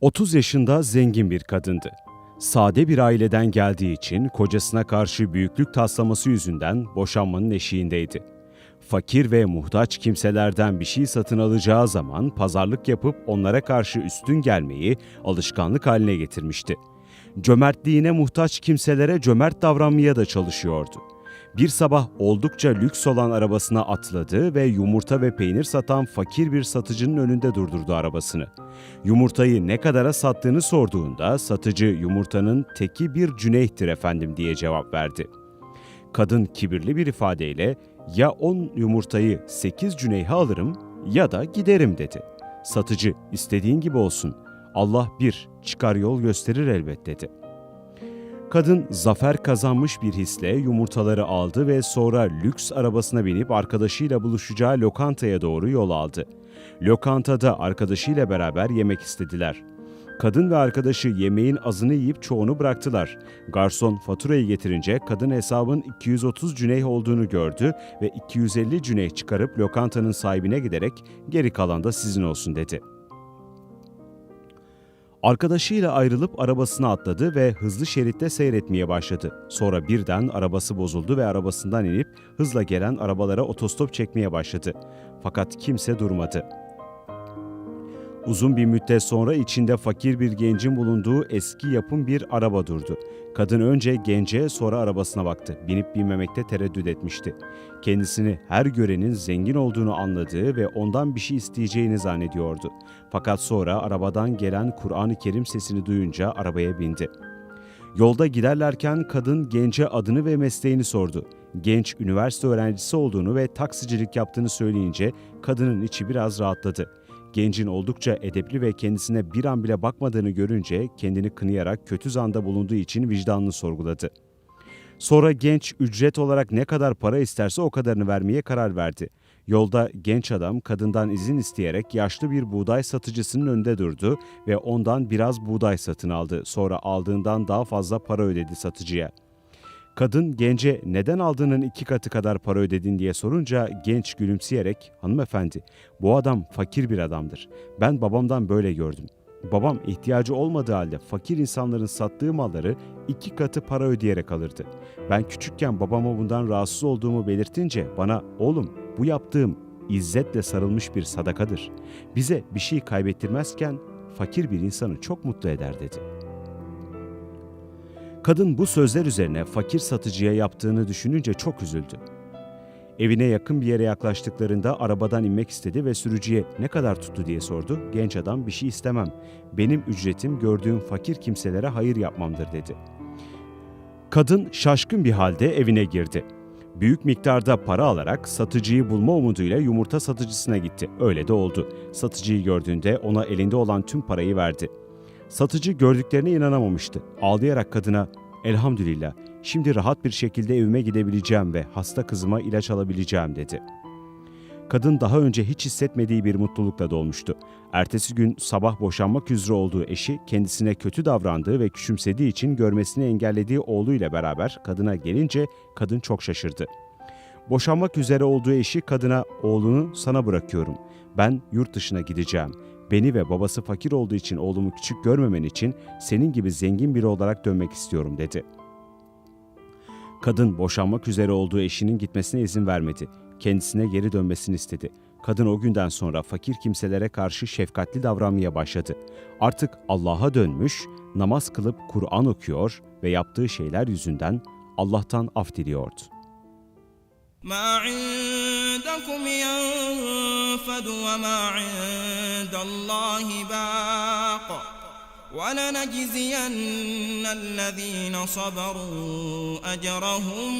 30 yaşında zengin bir kadındı. Sade bir aileden geldiği için kocasına karşı büyüklük taslaması yüzünden boşanmanın eşiğindeydi. Fakir ve muhtaç kimselerden bir şey satın alacağı zaman pazarlık yapıp onlara karşı üstün gelmeyi alışkanlık haline getirmişti. Cömertliğine muhtaç kimselere cömert davranmaya da çalışıyordu. Bir sabah oldukça lüks olan arabasına atladı ve yumurta ve peynir satan fakir bir satıcının önünde durdurdu arabasını. Yumurtayı ne kadara sattığını sorduğunda satıcı yumurtanın teki bir cüneyhtir efendim diye cevap verdi. Kadın kibirli bir ifadeyle ya 10 yumurtayı 8 cüneyhe alırım ya da giderim dedi. Satıcı istediğin gibi olsun Allah bir çıkar yol gösterir elbet dedi. Kadın zafer kazanmış bir hisle yumurtaları aldı ve sonra lüks arabasına binip arkadaşıyla buluşacağı lokantaya doğru yol aldı. Lokantada arkadaşıyla beraber yemek istediler. Kadın ve arkadaşı yemeğin azını yiyip çoğunu bıraktılar. Garson faturayı getirince kadın hesabın 230 cüneyh olduğunu gördü ve 250 cüneyh çıkarıp lokantanın sahibine giderek geri kalan da sizin olsun dedi. Arkadaşıyla ayrılıp arabasına atladı ve hızlı şeritte seyretmeye başladı. Sonra birden arabası bozuldu ve arabasından inip hızla gelen arabalara otostop çekmeye başladı. Fakat kimse durmadı. Uzun bir müddet sonra içinde fakir bir gencin bulunduğu eski yapım bir araba durdu. Kadın önce gence sonra arabasına baktı. Binip binmemekte tereddüt etmişti. Kendisini her görenin zengin olduğunu anladığı ve ondan bir şey isteyeceğini zannediyordu. Fakat sonra arabadan gelen Kur'an-ı Kerim sesini duyunca arabaya bindi. Yolda giderlerken kadın gence adını ve mesleğini sordu. Genç üniversite öğrencisi olduğunu ve taksicilik yaptığını söyleyince kadının içi biraz rahatladı. Gencin oldukça edepli ve kendisine bir an bile bakmadığını görünce kendini kınayarak kötü zanda bulunduğu için vicdanını sorguladı. Sonra genç ücret olarak ne kadar para isterse o kadarını vermeye karar verdi. Yolda genç adam kadından izin isteyerek yaşlı bir buğday satıcısının önünde durdu ve ondan biraz buğday satın aldı. Sonra aldığından daha fazla para ödedi satıcıya. Kadın gence neden aldığının iki katı kadar para ödedin diye sorunca genç gülümseyerek hanımefendi bu adam fakir bir adamdır. Ben babamdan böyle gördüm. Babam ihtiyacı olmadığı halde fakir insanların sattığı malları iki katı para ödeyerek alırdı. Ben küçükken babama bundan rahatsız olduğumu belirtince bana oğlum bu yaptığım izzetle sarılmış bir sadakadır. Bize bir şey kaybettirmezken fakir bir insanı çok mutlu eder dedi. Kadın bu sözler üzerine fakir satıcıya yaptığını düşününce çok üzüldü. Evine yakın bir yere yaklaştıklarında arabadan inmek istedi ve sürücüye ne kadar tuttu diye sordu. Genç adam bir şey istemem. Benim ücretim gördüğüm fakir kimselere hayır yapmamdır dedi. Kadın şaşkın bir halde evine girdi. Büyük miktarda para alarak satıcıyı bulma umuduyla yumurta satıcısına gitti. Öyle de oldu. Satıcıyı gördüğünde ona elinde olan tüm parayı verdi. Satıcı gördüklerine inanamamıştı. Ağlayarak kadına "Elhamdülillah, şimdi rahat bir şekilde evime gidebileceğim ve hasta kızıma ilaç alabileceğim." dedi. Kadın daha önce hiç hissetmediği bir mutlulukla dolmuştu. Ertesi gün sabah boşanmak üzere olduğu eşi kendisine kötü davrandığı ve küçümsediği için görmesini engellediği oğluyla beraber kadına gelince kadın çok şaşırdı. Boşanmak üzere olduğu eşi kadına oğlunu sana bırakıyorum. Ben yurt dışına gideceğim. Beni ve babası fakir olduğu için oğlumu küçük görmemen için senin gibi zengin biri olarak dönmek istiyorum dedi. Kadın boşanmak üzere olduğu eşinin gitmesine izin vermedi. Kendisine geri dönmesini istedi. Kadın o günden sonra fakir kimselere karşı şefkatli davranmaya başladı. Artık Allah'a dönmüş, namaz kılıp Kur'an okuyor ve yaptığı şeyler yüzünden Allah'tan af diliyordu. ما عندكم ينفد وما عند الله باق. ولنجزين الذين صبروا أجرهم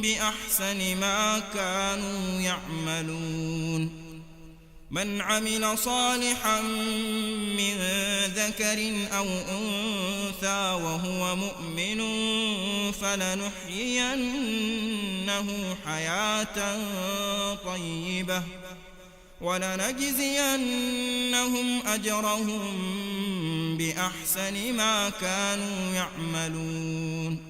بأحسن ما كانوا يعملون. من عمل صالحا من ذكر أو أنثى وهو مؤمن فلنحيينه حياة طيبة ولنجزينهم أجرهم بأحسن ما كانوا يعملون.